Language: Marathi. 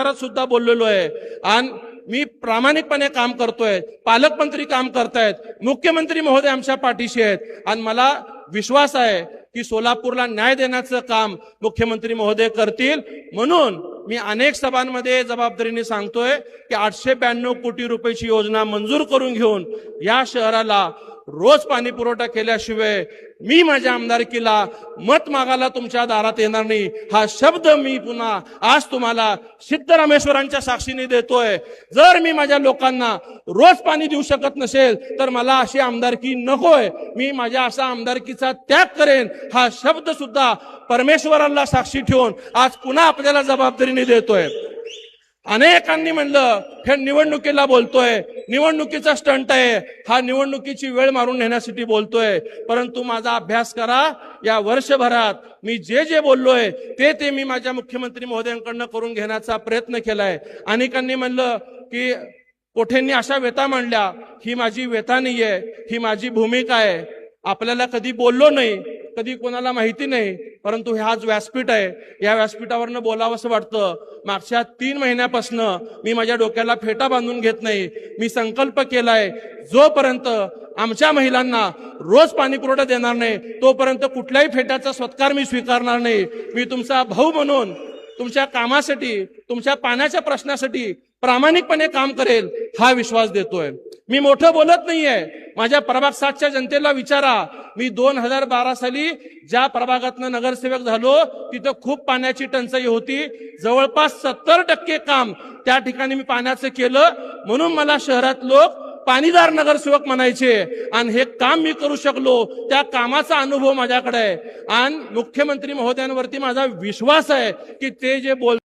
सुद्धा बोललेलो आहे. आणि मी प्रामाणिकपणे काम करतोय. पालकमंत्री काम करतायत. मुख्यमंत्री महोदय आमच्या पाठीशी आहेत. आणि मला विश्वास आहे की सोलापूरला न्याय देण्याचं काम मुख्यमंत्री महोदय करतील. म्हणून मी अनेक सभांमध्ये जबाबदारीने सांगतोय की आठशे ब्याण्णव कोटी रुपयाची योजना मंजूर करून घेऊन या शहराला रोज पाणी पुरवठा केल्याशिवाय मी माझ्या आमदारकीला मत मागायला तुमच्या दारात येणार नाही. हा शब्द मी पुन्हा आज तुम्हाला सिद्धरामेश्वरांच्या साक्षीने देतोय. जर मी माझ्या लोकांना रोज पाणी देऊ शकत नसेल तर मला अशी आमदारकी नकोय. मी माझ्या असा आमदारकीचा त्याग करेन. हा शब्द सुद्धा परमेश्वराला साक्षी ठेवून आज पुन्हा आपल्याला जबाबदारीने देतोय. अनेकांनी म्हणलं हे निवडणुकीला बोलतोय निवडणुकीचा स्टंट आहे हा निवडणुकीची वेळ मारून नेण्यासाठी बोलतोय परंतु माझा अभ्यास करा या वर्षभरात मी जे जे बोललोय ते ते मी माझ्या मुख्यमंत्री महोदयांकडनं करून घेण्याचा प्रयत्न केलाय. अनेकांनी म्हणलं की कोठेंनी अशा व्यथा मांडल्या? ही माझी व्यथा नाहीये ही माझी भूमिका आहे. आपल्याला कधी बोललो नाही कधी कोणाला माहिती नाही परंतु हे आज व्यासपीठ आहे. या व्यासपीठावरनं बोलावं असं वाटतं. मागच्या तीन महिन्यापासनं मी माझ्या डोक्याला फेटा बांधून घेत नाही. मी संकल्प केलाय जोपर्यंत आमच्या महिलांना रोज पाणी पुरवठा देणार नाही तोपर्यंत कुठल्याही फेट्याचा सत्कार मी स्वीकारणार नाही. मी तुमचा भाऊ म्हणून तुमच्या कामासाठी तुमच्या पाण्याच्या प्रश्नासाठी प्रामाणिकपणे काम करेल हा विश्वास देतोय. मी मोठं बोलत नाहीये. माझ्या प्रभाग सातच्या जनतेला विचारा. मी दोन हजार बारा साली ज्या प्रभागातनं नगरसेवक झालो तिथं खूप पाण्याची टंचाई होती. जवळपास सत्तर टक्के काम त्या ठिकाणी मी पाण्याचं केलं. म्हणून मला शहरात लोक पाणीदार नगरसेवक म्हणायचे. आणि हे काम मी करू शकलो. त्या कामाचा अनुभव माझ्याकडे आहे. आणि मुख्यमंत्री महोदयांवरती माझा विश्वास आहे की ते जे बोल